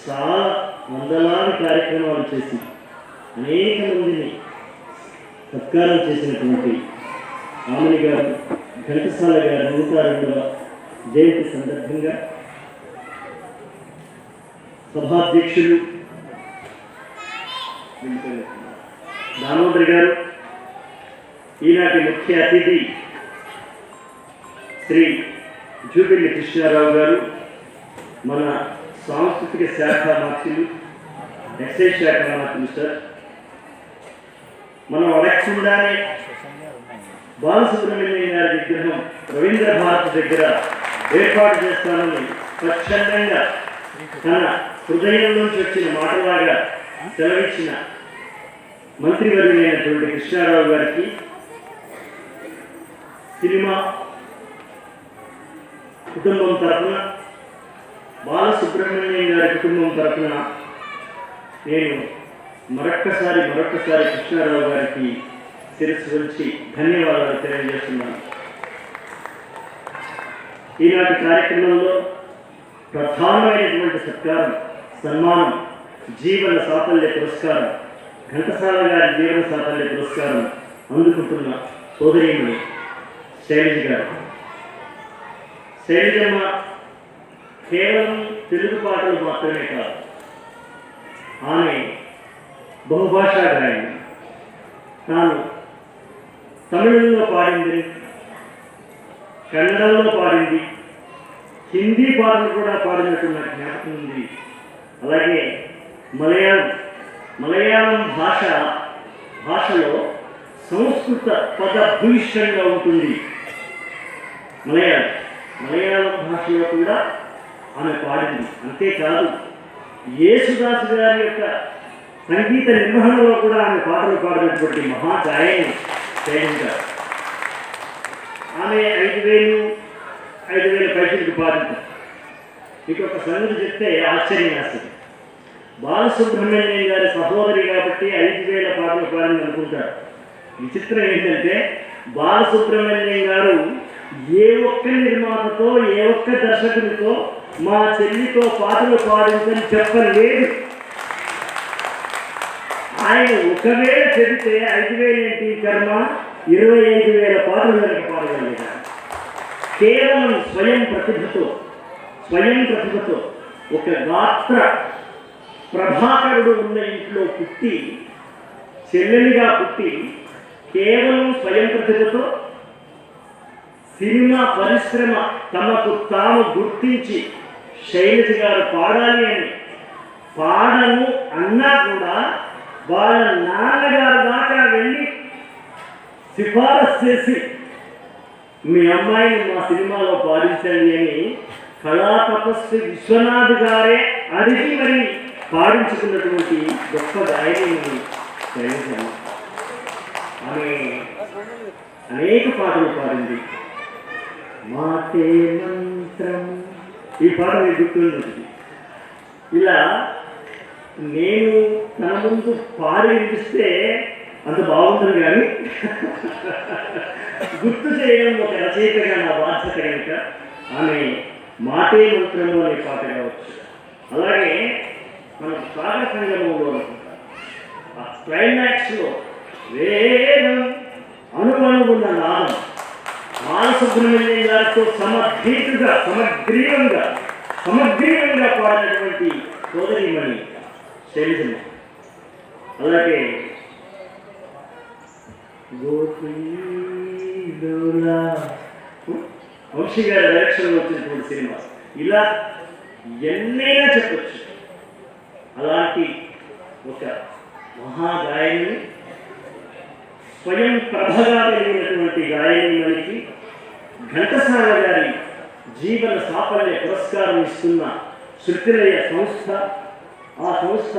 చాలా వందలాది కార్యక్రమాలు చేసి అనేక మందిని సత్కారం చేసినటువంటి ఆమెని గారు ఘంటసాల గారు నూట రెండవ జయంతి సందర్భంగా సభాధ్యక్షులు దామోదర్ గారు ఈనాటి ముఖ్య అతిథి శ్రీ జూబిల్లి కృష్ణారావు గారు మన సాంస్కృతిక శాఖ మంత్రులు ఎక్సైజ్ శాఖ మంత్రులు సార్. మనం అడగకుండానే బాలసుబ్రహ్మణ్యం గారి విగ్రహం రవీంద్ర భారత్ దగ్గర ఏర్పాటు చేస్తానని స్వచ్ఛందంగా తన హృదయం నుంచి వచ్చిన మాటలాగా సెలవిచ్చిన మంత్రివర్యులైనటువంటి కృష్ణారావు గారికి సినిమా కుటుంబం తరఫున బాలసుబ్రహ్మణ్యం గారి కుటుంబం తరఫున నేను మరొక్కసారి మరొక్కసారి కృష్ణారావు గారికి శిరస్సు ఉంచి ధన్యవాదాలు తెలియజేస్తున్నాను. ఈనాటి కార్యక్రమంలో ప్రధానమైనటువంటి సత్కారం సన్మానం జీవన సాఫల్య పురస్కారం ఘంటసాల గారి జీవన సాఫల్య పురస్కారం అందుకుంటున్న సోదరీమణి శైలజ గారు. శైలజమ్మ కేవలం తెలుగు పాటలు మాత్రమే కాదు. ఆమె బహుభాషా గాయని తాను తమిళంలో పాడింది కన్నడంలో పాడింది హిందీ పాటలు కూడా పాడినట్టు జ్ఞాపకం ఉంది. అలాగే మలయాళం మలయాళం భాష భాషలో సంస్కృత పద భూయిష్టంగా ఉంటుంది. మలయాళం మలయాళం భాషలో కూడా ఆమె పాడింది. అంతేకాదు యేసుదాసు గారి యొక్క సంగీత నిర్వహణలో కూడా ఆమె పాటలు పాడినటువంటి మహాగాయని గారు ఆమె ఐదు వేలు ఐదు వేల పైసలకు పాడింది. మీకు ఒక సంగతి చెప్తే ఆశ్చర్యం వేస్తుంది. బాలసుబ్రహ్మణ్యం గారి సహోదరి కాబట్టి ఐదు వేల పాటలు పాడింది అనుకుంటారు. విచిత్రం ఏంటంటే బాలసుబ్రహ్మణ్యం గారు ఏ ఒక్క నిర్మాతతో ఏ ఒక్క దర్శకునితో మా చెల్లితో పాటలు పాడిందని చెప్పలేదు. ఆయన ఒకవేళ చెబితే ఐదు వేలు ఏంటి కర్మ? ఇరవై ఐదు వేల పాటలు దానికి పాడగలిగారు కేవలం స్వయం ప్రతిభతో స్వయం ప్రతిభతో ఒక గాత్ర ప్రభాకరుడు ఉన్న ఇంట్లో పుట్టి చెల్లెలిగా పుట్టి కేవలం స్వయం ప్రతిభతో సినిమా పరిశ్రమ తమకు తాము గుర్తించి శైలజ గారు పాడాలి అని. పాడను అన్నా కూడా వాళ్ళ నాన్నగారు దాకా వెళ్ళి సిఫారసు చేసి మీ అమ్మాయిని మా సినిమాలో పాడించండి అని కళా తపస్వి విశ్వనాథ్ గారే అడిగి మరి పాడించుకున్నటువంటి గొప్ప గాయని శైలజ. ఆమె అనేక పాటలు పాడింది. మాతే మంత్రం ఈ పాట మీకు గుర్తుంటుంది ఇలా నేను తన ముందు పాడి వినిపిస్తే అంత బాగుంటుంది కానీ గుర్తు చేయడం ఒక రచయితగా నా బాధ్యత కనుక ఆమె మాటే మంత్రము అనే పాట కావచ్చు. అలాగే మన సాగర సంగమంలో అనుకుంటా. ఆ క్లైమాక్స్లో వేదం ఉన్న నాదం. బాలసుబ్రహ్మణ్యం గారితో సమగ్రీతుగా సమగ్రీవంగా సమగ్రీవంగా పాడినటువంటి సోదరిమణి శైలజమ్మ. అలాగే వంశీ గారి డైరెక్షన్లో వచ్చినటువంటి సినిమా. ఇలా ఎన్నైనా చెప్పచ్చు. అలాంటి ఒక మహాగాయని స్వయం ప్రభగా కలిగినటువంటి గాయని మనకి ఘంటసాల గారి జీవన సాఫల్య పురస్కారం ఇస్తున్న శృతిలయ సంస్థ ఆ సంస్థ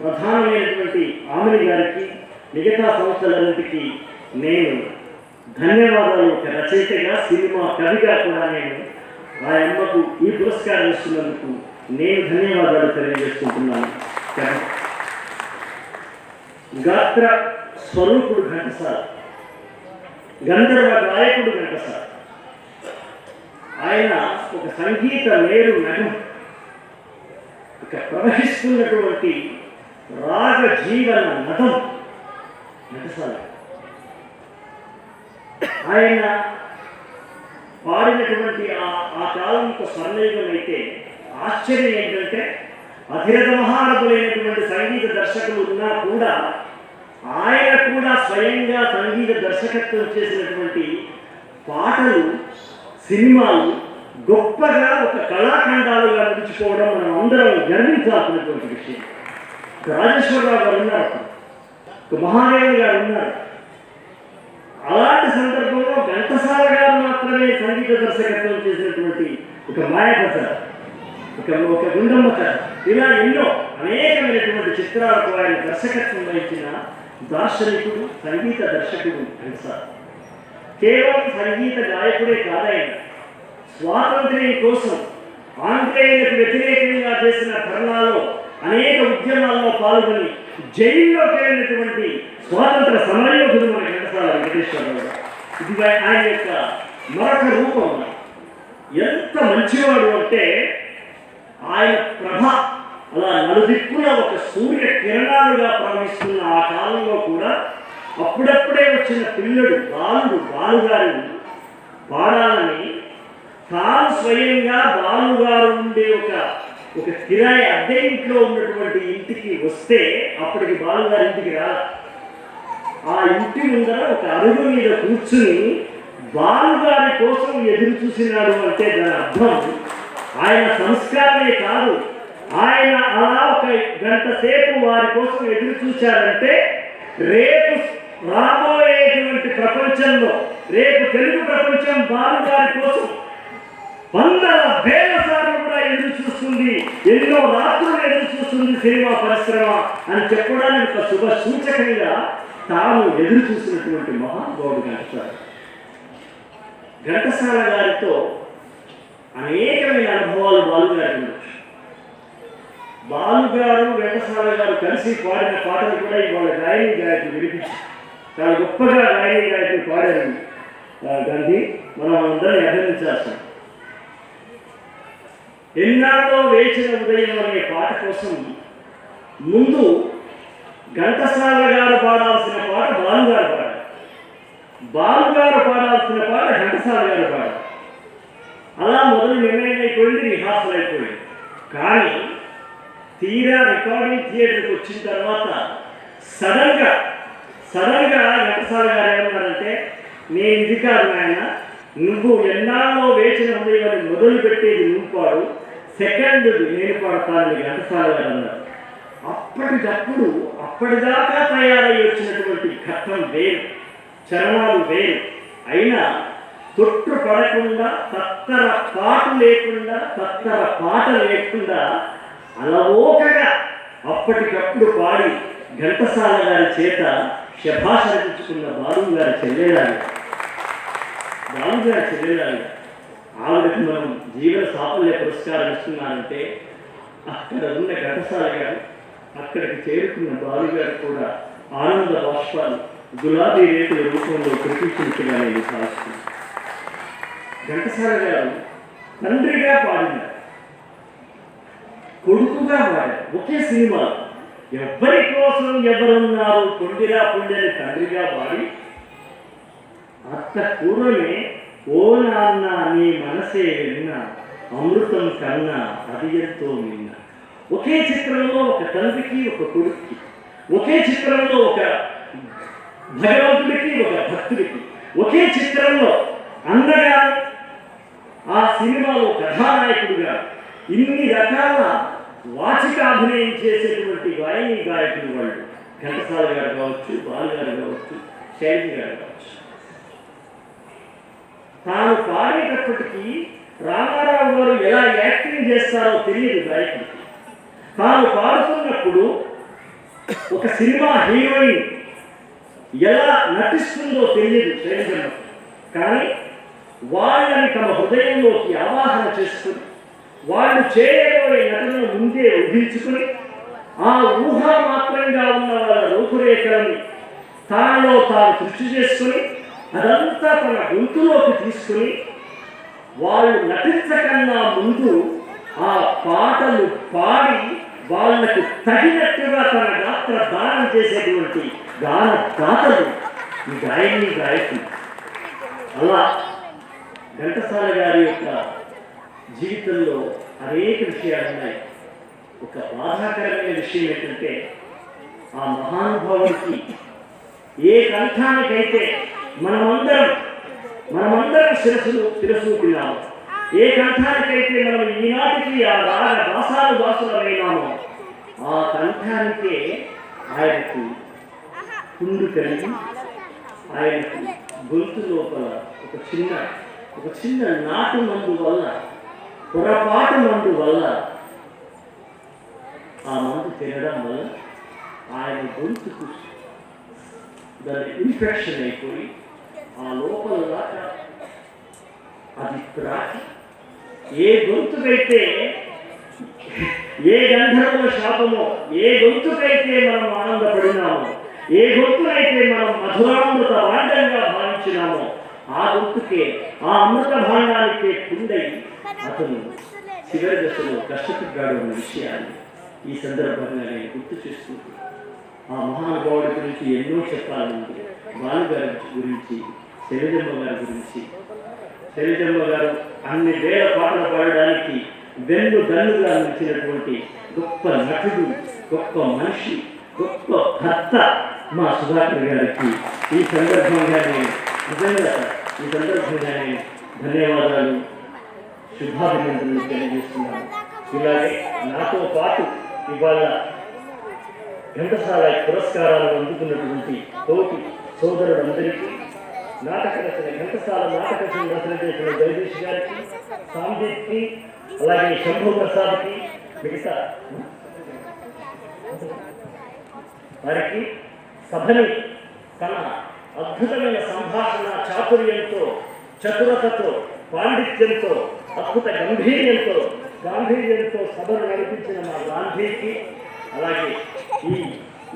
ప్రధానమైనటువంటి ఆమెని గారికి మిగతా సంస్థలన్నిటికీ నేను ధన్యవాదాలు ఒక రచయితగా సినిమా కవిగా కూడా నేను ఆ అమ్మకు ఈ పురస్కారం ఇస్తున్నందుకు నేను ధన్యవాదాలు తెలియజేసుకుంటున్నాను. గాత్ర స్వరూపుడు ఘంటసాల గంధర్వ గాయకుడు ఘంటసాల. ఆయన ఒక సంగీత మేరు నగం ప్రవహిస్తున్నటువంటి రాగ జీవన నదం నటసాల ఆయన పాడినటువంటి ఆ ఆ కాలంతో స్వర్ణయుగం అయితే ఆశ్చర్యం ఏంటంటే అధిరథ మహారథులైనటువంటి సంగీత దర్శకులు ఉన్నా కూడా ఆయన కూడా స్వయంగా సంగీత దర్శకత్వం చేసినటువంటి పాటలు సినిమాలు గొప్పగా ఒక కళాఖండాలుగా నిలిచిపోవడం మనం అందరం గర్వించాల్సినటువంటి విషయం. రాజేశ్వరరావు గారు ఉన్నారు ఒక గారు ఉన్నారు. అలాంటి సందర్భంలో ఘంటసాల గారు మాత్రమే సంగీత దర్శకత్వం చేసినటువంటి ఒక మాయకథ ఒక ఒక గుండమ్మ కథ. ఇలా ఎన్నో అనేకమైనటువంటి చిత్రాలకు ఆయన దర్శకత్వం వహించిన దార్శనికుడు సంగీత దర్శకుడు ఘంటసాల కేవలం సంగీత గాయకుడే కాదాయన స్వాతంత్ర్యం కోసం ఆంగ్లేయులకు వ్యతిరేకంగా చేసిన ధర్నాలో అనేక ఉద్యమాల్లో పాల్గొని జైల్లో చేరినటువంటి స్వాతంత్ర సమరయోధుడు మన ఘంటసాల వెంకటేశ్వరరావు ఇది ఆయన యొక్క మరొక రూపం. ఎంత మంచివాడు అంటే ఆయన ప్రభ అలా నలుదిక్కున ఒక సూర్య కిరణాలుగా ప్రవహిస్తున్న ఆ కాలంలో కూడా అప్పుడప్పుడే వచ్చిన పిల్లడు బాలుడు బాలుగారు పాడాలని తాను స్వయంగా బాలుగారు ఉండే ఒక ఒక కిరాయి అద్దె ఇంట్లో ఉన్నటువంటి ఇంటికి వస్తే అప్పటికి బాలుగారి ఇంటికి రా. ఆ ఇంటి ముందర ఒక అరుగు మీద కూర్చుని బాలుగారి కోసం ఎదురు చూసినాడు అంటే దాని అర్థం ఆయన సంస్కారమే కాదు. ఆయన అలా ఒక గంట సేపు వారి కోసం ఎదురు చూశారంటే రేపు రాబోయేటువంటి ప్రపంచంలో రేపు తెలుగు ప్రపంచం బాలుగారి కోసం వందల వేల చూస్తుంది. ఎన్నో రాత్రులు ఎదురు చూస్తుంది సినిమా పరిశ్రమ అని చెప్పడానికి ఒక శుభ సూచకంగా తాను ఎదురు చూసినటువంటి మహానుభావుడు ఘంటసాల ఘంటసాల గారితో అనేకమైన అనుభవాలు బాలుగారికి బాలు బాలుగారు ఘంటసాల గారు కలిసి పాడిన పాటలు కూడా ఇవాళ గాయని గాయకులు వినిపించారు. చాలా గొప్పగా గాయని గాయకులు పాడారు. గాంధీ మనం అందరం అభినందించాల్సింది. ఎన్నాళ్ళో వేచిన ఉదయం అనే పాట కోసం ముందు ఘంటసాల గారు పాడాల్సిన పాట బాలుగారు పాడారు. బాలుగారు పాడాల్సిన పాట ఘంటసాల గారు పాడారు. అలా మొదలు నిర్ణయం అయిపోయింది రిహార్సల్ అయిపోయింది కానీ తీరా రికార్డింగ్ థియేటర్కి వచ్చిన తర్వాత సడన్గా సడన్గా ఘంటసాల గారు ఏమన్నారంటే నేను ఇది కాదు నాయన నువ్వు ఎన్నాళ్ళో వేచిన ఉదయం మొదలు పెట్టేది నువ్వు పాడు. సెకండ్ నేను పాడతానని ఘంటసాల గారు అన్నారు. అప్పటికప్పుడు అప్పటిదాకా తయారై వచ్చినటువంటి ఘట్టం వేరు చర్మాలు వేరు. అయినా తొట్టు పడకుండా తత్తర పాట లేకుండా తత్తర పాట లేకుండా అలవోకగా అప్పటికప్పుడు పాడి ఘంటసాల గారి చేత శభాష అనిపించుకున్న బాలు గారి చెల్లెలాగా. బాలు గారి చెల్లెలాగా. ఆవిడకి మనం జీవన సాఫల్య పురస్కారం ఇస్తున్నానంటే అక్కడ ఉన్న ఘటసాల గారు అక్కడికి చేరుకున్న బాలు గారు కూడా ఆనంద బాష్పాలు గులాబీ రేకుల రూపంలో కురిపించినట్టుగా నేను భావిస్తున్నాను. ఘటసాల గారు తండ్రిగా పాడినారు కొడుకుగా పాడారు ఒకే సినిమా ఎవరి కోసం ఎవరున్నారు పొందిరా పొందని తండ్రిగా పాడి అత్త పూర్వమే ఓ నాన్న నీ మనసే విన్న అమృతం కన్నా అది ఎంతో నిన్న. ఒకే చిత్రంలో ఒక తండ్రికి ఒక కొడుక్కి ఒకే చిత్రంలో ఒక భగవంతుడికి ఒక భక్తుడికి ఒకే చిత్రంలో అందగా ఆ సినిమాలో కథానాయకుడిగా ఇన్ని రకాల వాచిక అభినయం చేసేటువంటి గాయని గాయకులు వాళ్ళు. ఘంటసాల గారు కావచ్చు బాలు గారు కావచ్చు శైలి గారు కావచ్చు. తాను పాడేటప్పటికీ రామారావు గారు ఎలా యాక్టింగ్ చేస్తారో తెలియదు గాయకుడికి. తాను పాడుతున్నప్పుడు ఒక సినిమా హీరోయిన్ ఎలా నటిస్తుందో తెలియదు శైలజమ్మకు కానీ వాళ్ళని తమ హృదయంలోకి ఆవాహన చేసుకుని వాళ్ళు చేయబోయే నటనను ముందే ఊహించుకుని ఆ ఊహ మాత్రంగా ఉన్న వాళ్ళ రూపురేఖలని తానలో తాను సృష్టి చేసుకుని అదంతా తన గొంతులోకి తీసుకుని వాళ్ళు నటించకన్నా ముందు ఆ పాటలు పాడి వాళ్ళకు తగినట్టుగా తన గాత్ర దానం చేసేటువంటి గాన దాతలు ఈ గాయని గాయకులు. అలా ఘంటసాల గారి యొక్క జీవితంలో అనేక విషయాలు ఉన్నాయి. ఒక బాధాకరమైన విషయం ఏంటంటే ఆ మహానుభావుడికి ఏ కంఠానికైతే మనమందరం మనమందరం శిరస్సును తిరస్సుకున్నాము ఏ కంఠానికైతే మనం ఈనాటికి ఆ రాగ దాసాలు దాసులమైనామో ఆ కంఠానికే ఆయనకు కుండు కలిగి ఆయనకు గొంతు లోపల ఒక చిన్న ఒక చిన్న నాటు మందు వల్ల పొరపాటు మందు వల్ల ఆ మందు తినడం వల్ల ఆయన గొంతుకు దాని ఇన్ఫెక్షన్ అయిపోయి ఆ లోపల దాకా అది ప్రాకి ఏ గొంతుకైతే ఏ గంధర్వుల శాపమో ఏ గొంతుకైతే మనం ఆనందపడినామో ఏ గొంతునైతే మనం మధురామృత భాండంగా భావించినామో ఆ గొంతుకే ఆ అమృత భాండానికే కుండై అతను చివరి దశలో కష్టపడ్డాడు అన్న విషయాన్ని ఈ సందర్భంగా నేను గుర్తు చేసుకుంటున్నాను. ఆ మహానుభావుడి గురించి ఎన్నో చెప్పాలండి బాలుగారి గురించి శైలజమ్మ గారి గురించి. శైలజమ్మ గారు అన్ని వేల పాటలు పాడడానికి వెన్ను దన్నుగా నిలిచినటువంటి గొప్ప నటుడు గొప్ప మనిషి గొప్ప భర్త మా సుధాకర్ గారికి. ఈ సందర్భంగా నేను నిజంగా ఈ సందర్భంగా నేను ధన్యవాదాలు శుభాభినందనలు తెలియజేస్తున్నాను. ఇలాగే నాతో పాటు ఇవాళ ఘంటసాల పురస్కారాలు అందుకున్నటువంటి తోటి సోదరులందరికీ నాటక రచన ఘంటసాల నాటక రచన చేసిన జగదీష్ గారికి సాందీప్కి అలాగే శంభు ప్రసాద్కి మిగతా వారికి సభని తన అద్భుతమైన సంభాషణ చాతుర్యంతో చతురతతో పాండిత్యంతో అద్భుత గంభీర్యంతో గాంధీర్యంతో సభను నడిపించిన మా గాంధీకి అలాగే ఈ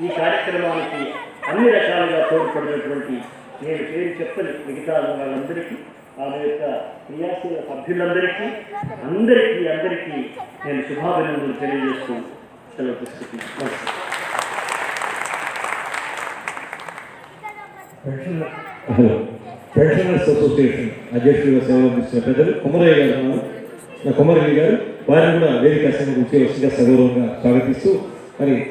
ఈ కార్యక్రమానికి అన్ని రకాలుగా తోడ్పడినటువంటి నేను పేరు చెప్పని మిగతా వాళ్ళందరికీ ఆమె యొక్క క్రియాశీల సభ్యులందరికీ అందరికీ అందరికీ నేను శుభాభినందనలు తెలియజేస్తూ సెలవు తీసుకుంటున్నాను. పెన్షనర్స్ అసోసియేషన్ అధ్యక్షులుగా సేవలు అందిస్తున్న పెద్దలు కుమరయ్య గారు నా కుమరయ్య గారు వారిని కూడా వేదిక సంఘం వచ్చి సగౌరవంగా స్వాగతిస్తూ మరి